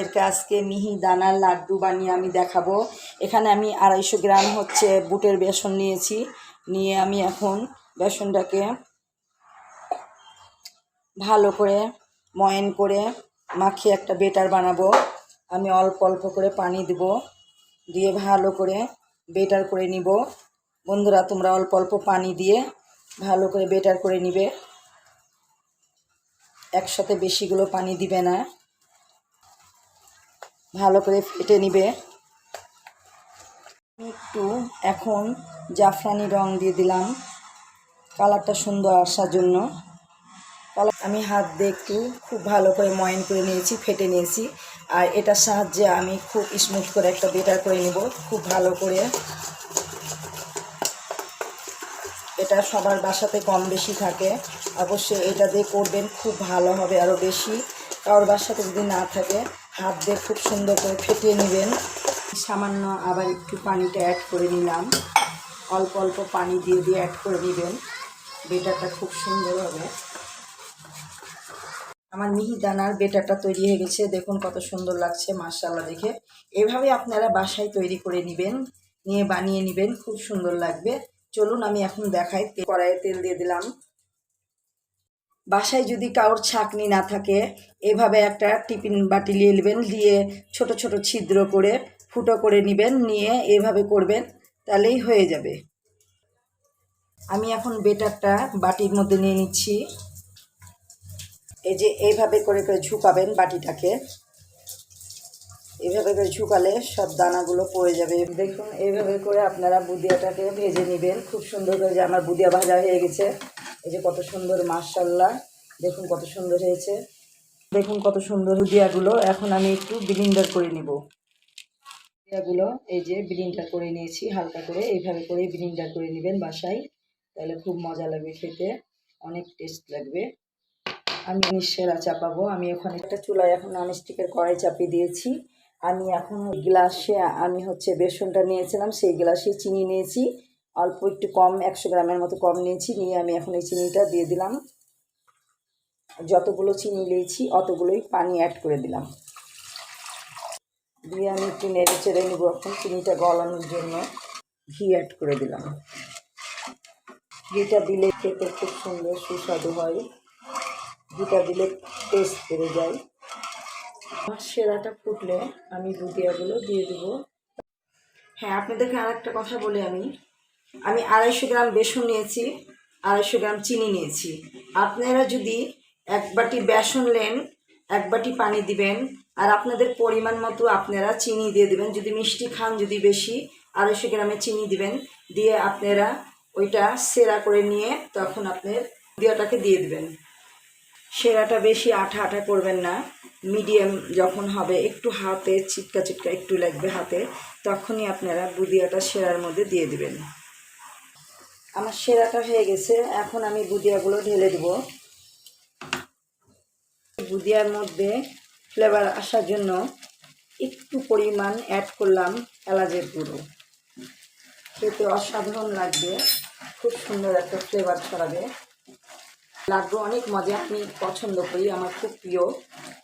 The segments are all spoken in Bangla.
আপনাদেরকে আজকে মিহি দানার লাড্ডু বানিয়ে আমি দেখাবো। এখানে আমি আড়াইশো গ্রাম হচ্ছে বুটের বেসন নিয়েছি। নিয়ে আমি এখন বেসনটাকে ভালো করে ময়ন করে মাখিয়ে একটা বেটার বানাবো। আমি অল্প অল্প করে পানি দেব। দিয়ে ভালো করে বেটার করে নিব। বন্ধুরা, তোমরা অল্প অল্প পানি দিয়ে ভালো করে বেটার করে নিবে। একসাথে বেশিগুলো পানি দিবে না। ভালো করে ফেটে নিবে। একটু এখন জাফরানি রং দিয়ে দিলাম। কালারটা সুন্দর আসার জন্য। কালার আমি হাত দিয়ে একটু খুব ভালো করে ময়ন করে নিয়েছি, ফেটে নিয়েছি। আর এটার সাহায্যে আমি খুব স্মুথ করে একটা বেটার করে নেব, খুব ভালো করে। এটা সবার বাসাতে কম বেশি থাকে। অবশ্যই এটা দিয়ে করবেন, খুব ভালো হবে আরও বেশি। কারোর বাসাতে যদি না থাকে হাত দিয়ে খুব সুন্দর করে ফেটিয়ে নেবেন। সামান্য আবার একটু পানিটা অ্যাড করে নিলাম। অল্প অল্প পানি দিয়ে দিয়ে অ্যাড করে নেবেন। বেটারটা খুব সুন্দর হবে। আমার মিহি দানার বেটারটা তৈরি হয়ে গেছে। দেখুন কত সুন্দর লাগছে মার্শাল্লাহ দেখে। এভাবে আপনারা বাসায় তৈরি করে নেবেন, নিয়ে বানিয়ে নেবেন, খুব সুন্দর লাগবে। চলুন আমি এখন দেখাই কড়াইয়ে তেল দিয়ে দিলাম। বাসায় যদি কারোর ছাকনি না থাকে, এভাবে একটা টিফিন বাটি নিয়ে নেবেন, দিয়ে ছোট ছোট ছিদ্র করে, ফুটো করে নেবেন, নিয়ে এভাবে করবেন, তাহলেই হয়ে যাবে। আমি এখন বেটারটা বাটির মধ্যে নিয়ে নিচ্ছি। এই যে এইভাবে করে করে ঝুঁকাবেন বাটিটাকে। এইভাবে করে ঝুঁকালে সব দানাগুলো পড়ে যাবে। দেখুন এইভাবে করে আপনারা বুদিয়াটাকে ভেজে নেবেন। খুব সুন্দর করে যে আমার বুদিয়া ভাজা হয়ে গেছে। এই যে কত সুন্দর মার্শাল্লাহ দেখুন কত সুন্দর হয়েছে। দেখুন কত সুন্দর বুদিয়াগুলো এখন আমি একটু বিলিন্ডার করে নিব। বুদিয়াগুলো এই যে বিলিন্ডার করে নিয়েছি হালকা করে। এইভাবে করে বিলিন্ডার করে নেবেন বাসায়। তাহলে খুব মজা লাগবে খেতে। অনেক টেস্ট লাগবে। আমি সেরা চাপাবো। আমি ওখানে একটা চুলায় এখন ননস্টিকের কড়াই চাপিয়ে দিয়েছি। আমি এখন গ্লাসে, আমি হচ্ছে বেসনটা নিয়েছিলাম, সেই গ্লাসে চিনি নিয়েছি। অল্প একটু কম, একশো গ্রামের মতো কম নিয়েছি, নিয়ে আমি এখন এই চিনিটা দিয়ে দিলাম। যতগুলো চিনি নিয়েছি, অতগুলোই পানি অ্যাড করে দিলাম। দিয়ে আমি একটু নেড়ে চেড়ে নেব এখন চিনিটা গলানোর জন্য। ঘি অ্যাড করে দিলাম। ঘিটা দিলে খেতে খুব সুন্দর সুস্বাদু হয়। ঘিটা দিলে টেস্ট বেড়ে যায়। আমার সেরাটা ফুটলে আমি দুধিয়াগুলো দিয়ে দেবো। হ্যাঁ আপনাদেরকে আর একটা কথা বলি আমি। আমি আড়াইশো গ্রাম বেসন নিয়েছি, আড়াইশো গ্রাম চিনি নিয়েছি। আপনারা যদি এক বাটি বেসন নেন, এক বাটি পানি দিবেন, আর আপনাদের পরিমাণ মতো আপনারা চিনি দিয়ে দিবেন। যদি মিষ্টি খান যদি বেশি, আড়াইশো গ্রামে চিনি দিবেন, দিয়ে আপনারা ওইটা সেরা করে নিয়ে তখন আপনার দিয়াটাকে দিয়ে দিবেন। সেরাটা বেশি আঠা আঠা করবেন না। মিডিয়াম যখন হবে, একটু হাতে চিটকা চিটকা একটু লাগবে হাতে, তখনই আপনারা বুদিয়াটা সেরার মধ্যে দিয়ে দিবেন। আমার সেরাটা হয়ে গেছে। এখন আমি বুদিয়াগুলো ঢেলে দেব। বুদিয়ার মধ্যে ফ্লেভার আসার জন্য একটু পরিমাণ অ্যাড করলাম এলাচের গুঁড়ো। খেতে অসাধারণ লাগবে। খুব সুন্দর একটা ফ্লেভার ছড়াবে। লাড্ডু অনেক মজা। আমি পছন্দ করি, আমার খুব প্রিয়।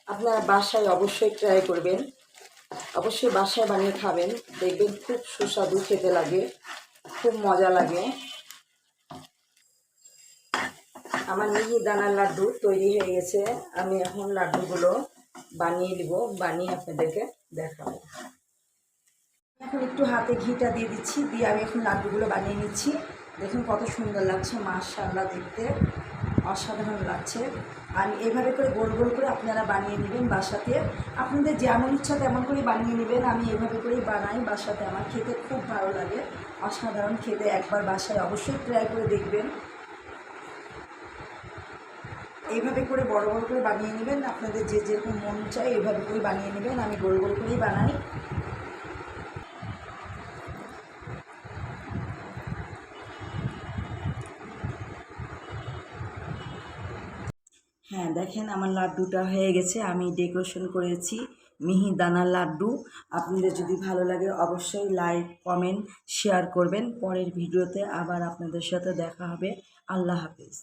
আপনারা বাসায় অবশ্যই ট্রাই করবেন। অবশ্যই বাসায় বানিয়ে খাবেন। দেখবেন খুব সুস্বাদু খেতে লাগে। খুব মজা লাগে। আমার মিহি দানার লাড্ডু তৈরি হয়ে গেছে। আমি এখন লাড্ডুগুলো বানিয়ে নিব, বানিয়ে আপনাদেরকে দেখাবো। এখন একটু হাতে ঘিটা দিয়ে দিচ্ছি, দিয়ে আমি এখন লাড্ডুগুলো বানিয়ে নিচ্ছি। দেখুন কত সুন্দর লাগছে, মাশাআল্লাহ দেখতে। অসাধারণ লাগছে। আর এভাবে করে গোল গোল করে আপনারা বানিয়ে নেবেন বাসাতে। আপনাদের যেমন ইচ্ছা তেমন করে বানিয়ে নেবেন। আমি এভাবে করেই বানাই বাসাতে। আমার খেতে খুব ভালো লাগে। অসাধারণ খেতে একবার বাসায় অবশ্যই ট্রাই করে দেখবেন। এইভাবে করে বড় বড় করে বানিয়ে নেবেন। আপনাদের যে যেরকম মন চায় এইভাবে করে বানিয়ে নেবেন। আমি গোল গোল করেই বানাই। হ্যাঁ দেখেন আমার লাড্ডুটা হয়ে গেছে। আমি ডেকোরেশন করেছি মিহি দানার লাড্ডু। আপনাদের যদি ভালো লাগে অবশ্যই লাইক, কমেন্ট, শেয়ার করবেন। পরের ভিডিওতে আবার আপনাদের সাথে দেখা হবে। আল্লাহ হাফিজ।